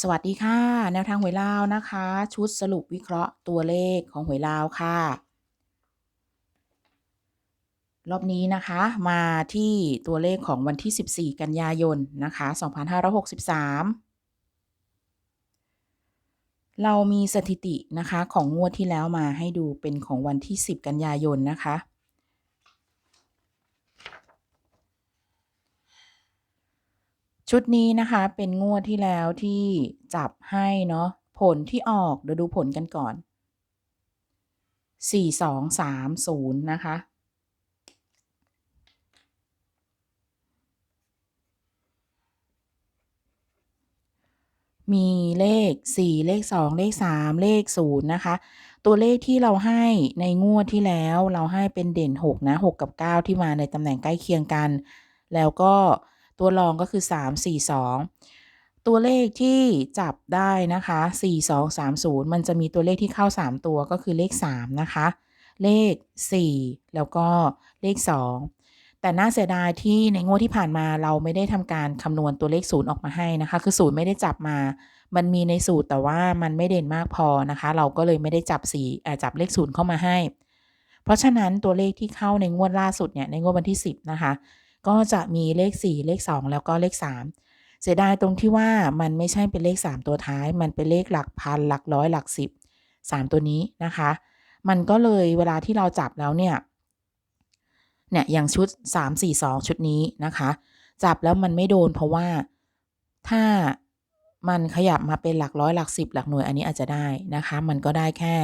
สวัสดีค่ะ แนวทางหวยลาวนะคะ ชุดสรุปวิเคราะห์ตัวเลขของหวยลาวค่ะ รอบนี้นะคะมาที่ตัวเลขของวันที่ 14 กันยายนนะคะ 2563 เรามีสถิตินะคะของงวดที่แล้วมาให้ดูเป็นของวันที่ 10 กันยายนนะคะ ชุดนี้นะคะเป็นงวดที่แล้วที่จับให้เนาะผลที่ออกเดี๋ยวดูผลกันก่อน 4 2 3 0 นะคะ มีเลข 4 เลข 2 เลข 3 เลข 0 นะคะ ตัวเลขที่เราให้ในงวดที่แล้วเราให้เป็นเด่น 6 นะ 6 กับ 9 ที่มาในตำแหน่งใกล้เคียงกัน แล้วก็ ตัวรองก็คือ 3 4 2 ตัวเลขที่จับได้นะคะ 4 2 3 0 มันจะมีตัวเลขที่เข้า 3 ตัวก็คือเลข 3 นะคะ เลข 4 แล้วก็เลข 2แต่น่าเสียดายที่ในงวดที่ผ่านมาเราไม่ได้ทำการคำนวณตัวเลขศูนย์ออกมาให้นะคะ คือศูนย์ไม่ได้จับมา มันมีในสูตรแต่ว่ามันไม่เด่นมากพอนะคะ เราก็เลยไม่ได้จับสีจับเลขศูนย์เข้ามาให้ เพราะฉะนั้นตัวเลขที่เข้าในงวดล่าสุดเนี่ยในงวดวันที่ 10 นะคะ ก็จะมีเลข 4 เลข 2 แล้วก็เลข 3 เสียดายตรงที่ว่ามันไม่ใช่เป็นเลข 3 ตัวท้าย มันเป็นเลขหลักพันหลักร้อยหลักสิบ3ตัวนี้นะคะ มันก็เลยเวลาที่เราจับแล้วเนี่ย เนี่ยอย่างชุด 3 4 2 ชุดนี้นะคะ จับแล้วมันไม่โดนเพราะว่าถ้ามันขยับมาเป็นหลักร้อยหลักสิบหลักหน่วยอันนี้อาจจะได้นะคะ มันก็ได้แค่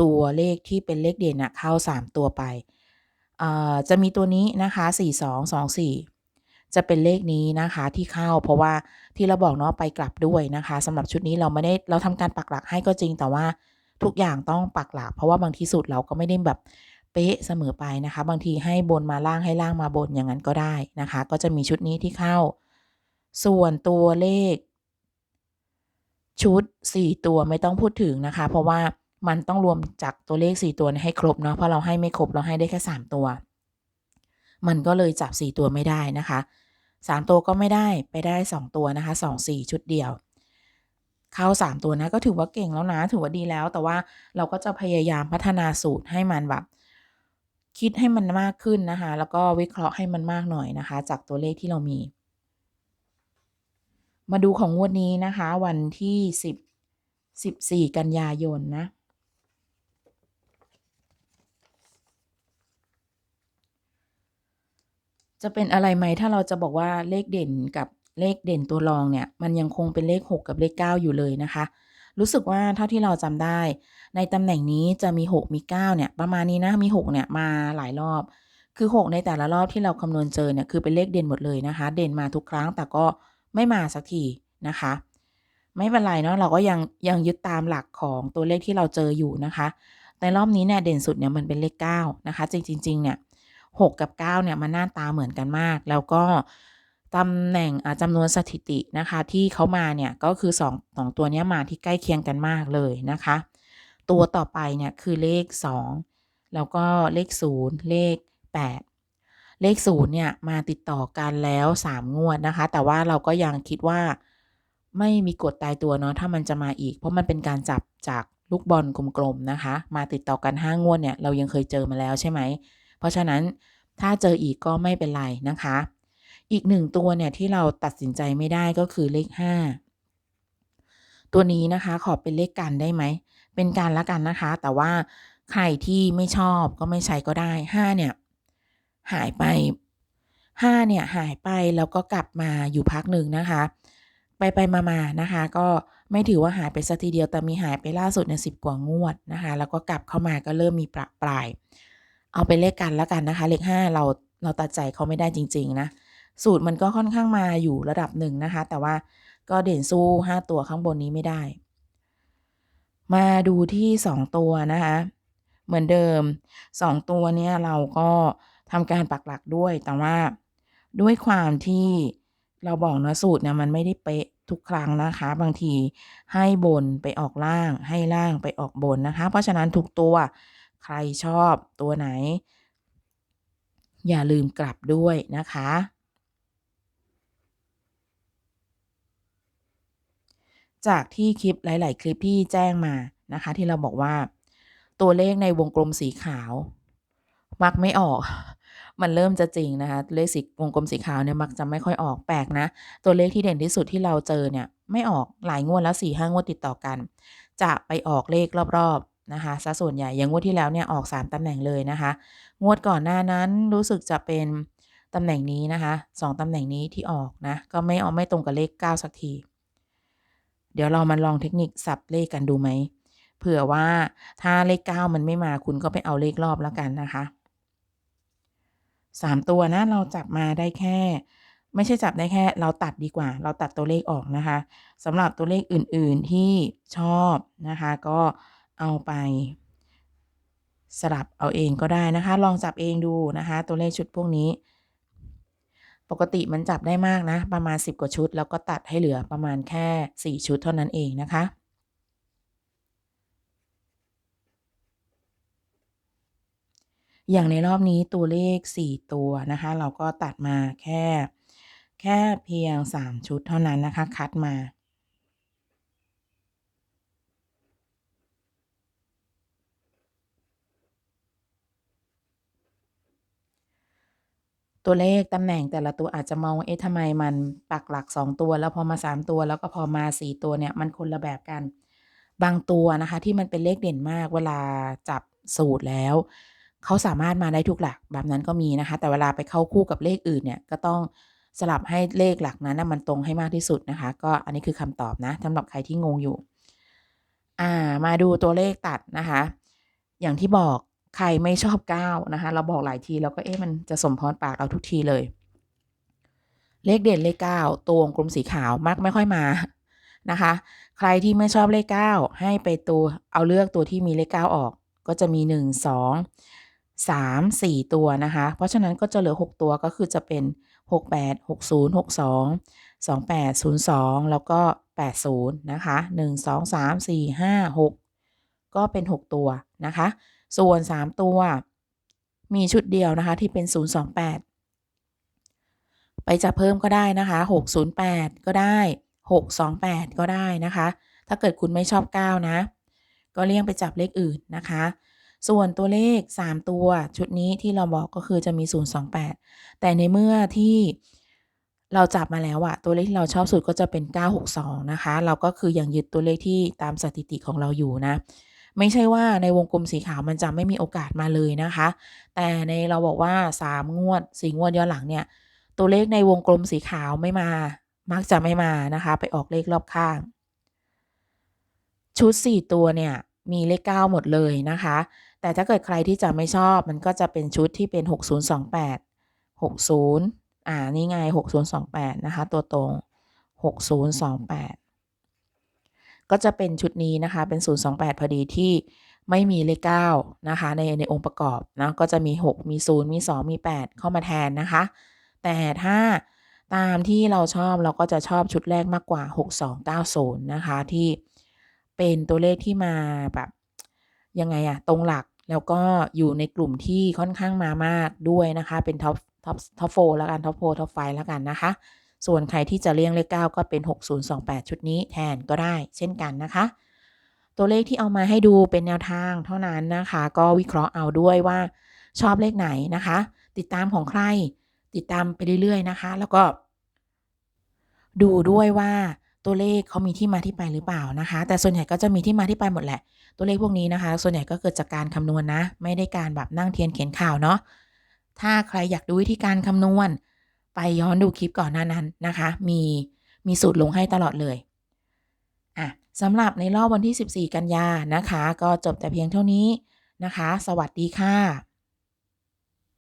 ตัวเลขที่เป็นเลขเด่นนะเข้า 3 ตัวไป จะมีตัวนี้นะคะ 4 2 2 4 จะเป็นเลขนี้นะคะที่เข้า เพราะว่าที่เราบอกเนาะไปกลับด้วยนะคะสำหรับชุดนี้เราไม่ได้เราทำการปักหลักให้ก็จริงแต่ว่าทุกอย่างต้องปักหลัก เพราะว่าบางทีสูตรเราก็ไม่ได้แบบเป๊ะเสมอไปนะคะ บางทีให้บนมาล่างให้ล่างมาบนอย่างนั้นก็ได้นะคะ ก็จะมีชุดนี้ที่เข้า ส่วนตัวเลข ชุด 4 ตัวไม่ต้องพูดถึงนะคะ เพราะว่า มันต้องรวมจากตัวเลข 4 ตัวให้ครบเนาะเพราะเราให้ไม่ครบเราให้ได้แค่ 3 ตัว มันก็เลยจับ 4 ตัวไม่ได้นะคะ 3 ตัวก็ไม่ได้ไปได้ 2 ตัวนะคะ 2 4 ชุดเดียว เข้า 3 ตัวนะก็ถือว่าเก่งแล้วนะถือว่าดีแล้ว แต่ว่าเราก็จะพยายามพัฒนาสูตรให้มันแบบคิดให้มันมากขึ้นนะคะ แล้วก็วิเคราะห์ให้มันมากหน่อยนะคะ จากตัวเลขที่เรามี มาดูของงวดนี้นะคะ วันที่ 10 14 กันยายนนะ จะเป็นอะไรไหมถ้าเราจะบอกว่าเลขเด่นกับเลขเด่นตัวรองเนี่ย มันยังคงเป็นเลข 6 กับเลข 9 อยู่เลยนะคะ รู้สึกว่าเท่าที่เราจำได้ ในตำแหน่งนี้จะมี 6 มี 9 เนี่ย ประมาณนี้นะมี 6 เนี่ยมาหลายรอบ คือ 6 ในแต่ละรอบที่เราคำนวณเจอเนี่ยคือเป็นเลขเด่นหมดเลยนะคะ เด่นมาทุกครั้งแต่ก็ไม่มาสักทีนะคะ ไม่เป็นไรเนาะเราก็ยังยังยึดตามหลักของตัวเลขที่เราเจออยู่นะคะ ในรอบนี้เนี่ยเด่นสุดเนี่ยมันเป็นเลข 9 นะคะ จริงๆเนี่ย 6 กับ 9 เนี่ยมันหน้าตาเหมือนกันมาก แล้วก็ตำแหน่งจำนวนสถิตินะคะ ที่เขามาเนี่ยก็คือ2 2ตัวนี้มาที่ใกล้เคียงกันมากเลยนะคะ ตัวต่อไปเนี่ยคือเลข 2 แล้วก็เลข 0 เลข 8 เลข 0 เนี่ยมาติดต่อกันแล้ว 3 งวดนะคะ แต่ว่าเราก็ยังคิดว่าไม่มีกฎตายตัวเนาะถ้ามันจะมาอีก เพราะมันเป็นการจับจากลูกบอลกลมๆนะคะ มาติดต่อกัน 5 งวดเนี่ยเรายังเคยเจอมาแล้วใช่ไหม เพราะฉะนั้นถ้าเจออีกก็ไม่เป็นไรนะคะ อีกหนึ่งตัวเนี่ยที่เราตัดสินใจไม่ได้ก็คือเลข 5 ตัวนี้นะคะขอเป็นเลขกันได้ไหม เป็นการละกันนะคะ แต่ว่าใครที่ไม่ชอบก็ไม่ใช้ก็ได้ห้าเนี่ย หายไปห้าเนี่ยหายไปแล้วก็กลับมาอยู่พักหนึ่งนะคะ ไปไปมามานะคะ ก็ไม่ถือว่าหายไปสักทีเดียวแต่มีหายไปล่าสุดในสิบกว่างวดนะคะ แล้วก็กลับเข้ามาก็เริ่มมีประปลาย เอาไปเลขกันแล้วกันนะคะ เลขห้าเราเราตัดใจเขาไม่ได้จริง ๆ นะ สูตรมันก็ค่อนข้างมาอยู่ระดับหนึ่งนะคะ แต่ว่าก็เด่นสู้ห้าตัวข้างบนนี้ไม่ได้ มาดูที่2ตัวนะคะ เหมือนเดิม2ตัวเนี้ยเราก็ทำการปักหลักด้วย แต่ว่าด้วยความที่เราบอกนะสูตรเนี่ยมันไม่ได้เป๊ะทุกครั้งนะคะ บางทีให้บนไปออกล่าง ให้ล่างไปออกบนนะคะ เพราะฉะนั้นทุกตัว ใครชอบตัวไหน อย่าลืมกลับด้วยนะคะ จากที่คลิปหลาย ๆ คลิปที่แจ้งมานะคะ ที่เราบอกว่า ตัวเลขในวงกลมสีขาว มักไม่ออก มันเริ่มจะจริงนะคะเลขสีวงกลมสีขาวเนี่ยมักจะไม่ค่อยออกแปลกนะ ตัวเลขที่เด่นที่สุดที่เราเจอเนี่ยไม่ออกหลายงวดแล้ว4ี่ห้างวดติดต่อกัน จะไปออกเลขรอบๆ นะคะซะส่วนใหญ่อย่างงวดที่แล้วเนี่ยออก 3 ตำแหน่งเลยนะคะ งวดก่อนหน้านั้นรู้สึกจะเป็นตำแหน่งนี้นะคะ2ตำแหน่งนี้ที่ออกนะ ก็ไม่ออกไม่ตรงกับเลข 9 สักที เดี๋ยวเรามาลองเทคนิคสับเลขกันดูไหมเผื่อว่าถ้าเลข 9 มันไม่มาคุณก็ไปเอาเลขรอบแล้วกันนะคะ3 ตัวนะเราจับมาได้แค่ ไม่ใช่จับได้แค่ เราตัดดีกว่า เราตัดตัวเลขออกนะคะสำหรับตัวเลขอื่นๆที่ชอบนะคะ ก็ เอาไป สลับเอาเองก็ได้นะคะ ลองจับเองดูนะคะ ตัวเลขชุดพวกนี้ ปกติมันจับได้มากนะ ประมาณ 10 กว่าชุด แล้วก็ตัดให้เหลือประมาณแค่ 4 ชุดเท่านั้นเองนะคะอย่างในรอบนี้ตัวเลข 4 ตัวนะคะ เราก็ตัดมาแค่ แค่เพียง 3 ชุดเท่านั้นนะคะ คัดมา ตัวเลขตำแหน่งแต่ละตัวอาจจะมองว่าเอ๊ะทำไมมันปักหลัก 2 ตัว แล้วพอมา 3 ตัว แล้วก็พอมา 4 ตัวเนี่ยมันคนละแบบกัน บางตัวนะคะ ที่มันเป็นเลขเด่นมาก เวลาจับสูตรแล้วเขาสามารถมาได้ทุกหลักแบบนั้นก็มีนะคะ แต่เวลาไปเข้าคู่กับเลขอื่นเนี่ยก็ต้องสลับให้เลขหลักนั้นนะมันตรงให้มากที่สุดนะคะ ก็อันนี้คือคำตอบนะสำหรับใครที่งงอยู่ อ่า มาดูตัวเลขตัดนะคะ อย่างที่บอก ใครไม่ชอบ9นะคะ เราบอกหลายทีแล้วก็เอ๊ะมันจะสมพรปากเราทุกทีเลย เลขเด่นเลข9ตัววงกลมสีขาวมักไม่ค่อยมานะคะ ใครที่ไม่ชอบเลข9ให้ไปตัวเอาเลือกตัวที่มีเลข9ออก ก็จะมี1 2 3 4ตัวนะคะ เพราะฉะนั้นก็จะเหลือ6ตัวก็คือจะเป็น68 60 62 28 02แปดศูนย์สองแล้วก็80นย์นะคะ1 2 3 4 5 6ก็เป็น6ตัวนะคะ ส่วน 3 ตัว มีชุดเดียวนะคะที่เป็น 028 ไปจะเพิ่มก็ได้นะคะ 608 ก็ได้ 628 ก็ได้นะคะ ถ้าเกิดคุณไม่ชอบ 9 นะ ก็เลี่ยงไปจับเลขอื่นนะคะ ส่วนตัวเลข 3 ตัวชุดนี้ที่เราบอกก็คือจะมี 028 แต่ในเมื่อที่เราจับมาแล้วอะตัวเลขที่เราชอบสุดก็จะเป็น 962 นะคะ เราก็คืออยังยึดตัวเลขที่ตามสถิติของเราอยู่นะ ไม่ใช่ว่าในวงกลมสีขาวมันจะไม่มีโอกาสมาเลยนะคะ แต่ในเราบอกว่า 3 งวด4งวดย้อนหลังเนี่ย ตัวเลขในวงกลมสีขาวไม่มา มักจะไม่มานะคะ ไปออกเลขรอบข้าง ชุด 4 ตัวเนี่ยมีเลข 9 หมดเลยนะคะ แต่ถ้าเกิดใครที่จะไม่ชอบมันก็จะเป็นชุดที่เป็น 6028 60 อ่า นี่ไง 6028 นะคะ ตัวตรง 6028 ก็จะเป็นชุดนี้นะคะเป็น 028 พอดีที่ไม่มีเลข9นะคะในในองค์ประกอบนะก็จะมี 6 มี 0 มี 2 มี 8 เข้ามาแทนนะคะ แต่ถ้าตามที่เราชอบเราก็จะชอบชุดแรกมากกว่า 6290 นะคะ ที่เป็นตัวเลขที่มาแบบยังไงอะตรงหลักแล้วก็อยู่ในกลุ่มที่ค่อนข้างมามากด้วยนะคะ เป็นท็อปท็อปท็อปโฟแล้วกันท็อปโฟท็อปไฟแล้วกันนะคะ ส่วนใครที่จะเลี่ยงเลข 9 ก็เป็น 6028 ชุดนี้แทนก็ได้เช่นกันนะคะ ตัวเลขที่เอามาให้ดูเป็นแนวทางเท่านั้นนะคะ ก็วิเคราะห์เอาด้วยว่าชอบเลขไหนนะคะ ติดตามของใครติดตามไปเรื่อยๆนะคะ แล้วก็ ดูด้วยว่าตัวเลขเขามีที่มาที่ไปหรือเปล่านะคะ แต่ส่วนใหญ่ก็จะมีที่มาที่ไปหมดแหละ ตัวเลขพวกนี้นะคะ ส่วนใหญ่ก็เกิดจากการคำนวณนะไม่ได้การแบบนั่งเทียนเขียนข่าวเนาะถ้าใครอยากดูวิธีการคำนวณ ไปย้อนดูคลิปก่อนหน้านั้นนะคะ มีมีสูตรลงให้ตลอดเลยอะสำหรับในรอบวันที่ 14 กันยานะคะ ก็จบแต่เพียงเท่านี้นะคะ สวัสดีค่ะ